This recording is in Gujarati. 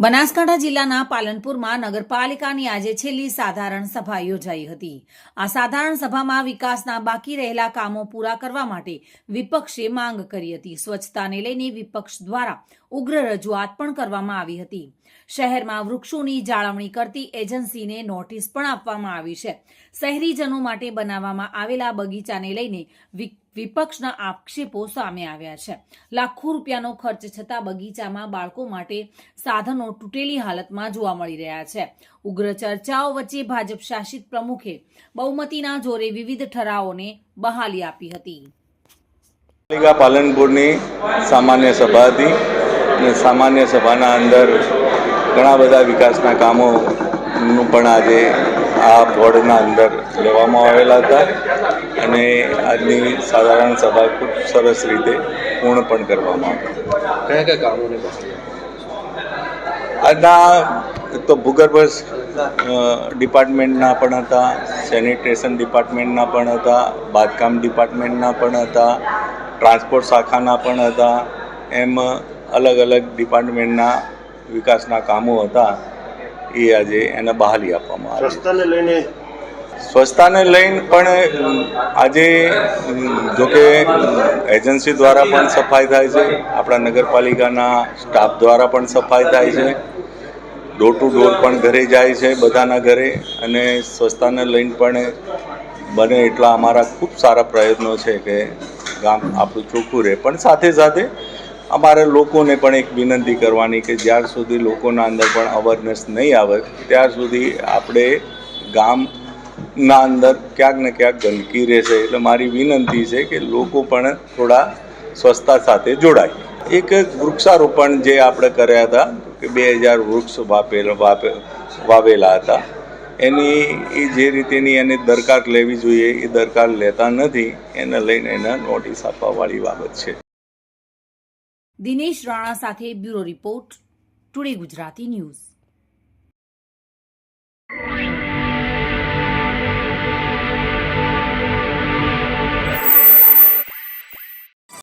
બનાસકાંઠા જિલ્લાના પાલનપુરમાં નગરપાલિકાની આજે છેલ્લી સાધારણ સભા યોજાઈ હતી. આ સાધારણ સભામાં વિકાસના બાકી રહેલા કામો પૂરા કરવા માટે વિપક્ષે માંગ કરી હતી. સ્વચ્છતાને લઈને વિપક્ષ દ્વારા ઉગ્ર રજૂઆત પણ કરવામાં આવી હતી. શહેરમાં વૃક્ષોની જાળવણી કરતી એજન્સીને નોટિસ પણ આપવામાં આવી છે. શહેરીજનો માટે બનાવવામાં આવેલા બગીચાને લઈને વિપક્ષના આક્ષેપો સામે આવ્યા છે. લાખો રૂપિયાનો ખર્ચ છતાં બગીચામાં બાળકો માટે સાધનો તૂટેલી હાલતમાં જોવા મળી રહ્યા છે. ઉગ્ર ચર્ચાઓ વચ્ચે ભાજપ શાસિત પ્રમુખે બહુમતીના જોરે વિવિધ ઠરાવોને બહાલી આપી હતી. પાલિકા પાલનપુરની સામાન્ય સભા હતી અને સામાન્ય સભાના અંદર ઘણા બધા વિકાસના કામોનું પણ આજે આ બોર્ડના અંદર લેવામાં આવેલા હતા. અને આજની સાધારણ સભા ખૂબ સરસ રીતે પૂર્ણ પણ કરવામાં આવી. કયા કયા કામોને આજના તો ભૂગર્ભ ડિપાર્ટમેન્ટના પણ હતા સેનિટેશન ડિપાર્ટમેન્ટના પણ હતા બાંધકામ ડિપાર્ટમેન્ટના પણ હતા ટ્રાન્સપોર્ટ શાખાના પણ હતા એમ અલગ અલગ ડિપાર્ટમેન્ટના વિકાસના કામો હતા એ આજે એને બહાલી આપવામાં આવી. રસ્તાને લઈને સ્વચ્છતાને લઈને પણ આજે જોકે એજન્સી દ્વારા પણ સફાઈ થાય છે, આપણા નગરપાલિકાના સ્ટાફ દ્વારા પણ સફાઈ થાય છે ડોર ટુ ડોર પણ ઘરે જાય છે બધાના ઘરે અને સ્વચ્છતાને લઈને પણ બને એટલા અમારા ખૂબ સારા પ્રયત્નો છે કે ગામ આપણું ચોખ્ખું રહે. પણ સાથે સાથે અમારે લોકોને પણ એક વિનંતી કરવાની કે જ્યાર સુધી લોકોના અંદર પણ અવેરનેસ નહીં આવે, ત્યાર સુધી આપણે ગામના અંદર ક્યાંક ને ક્યાંક ગંદકી રહેશે. એટલે મારી વિનંતી છે કે લોકો પણ થોડા સ્વચ્છતા સાથે જોડાય. એક વૃક્ષારોપણ જે આપણે કર્યા હતા, કે બે હજાર વૃક્ષ વાપેલ, વાપે, વાવેલા હતા, એની, એ જે રીતેની એને દરકાર લેવી જોઈએ, એ દરકાર લેતા નથી, એને લઈને એને નોટિસ આપવાવાળી બાબત છે. દિનેશ રાણા સાથે bureau report, today Gujarati news.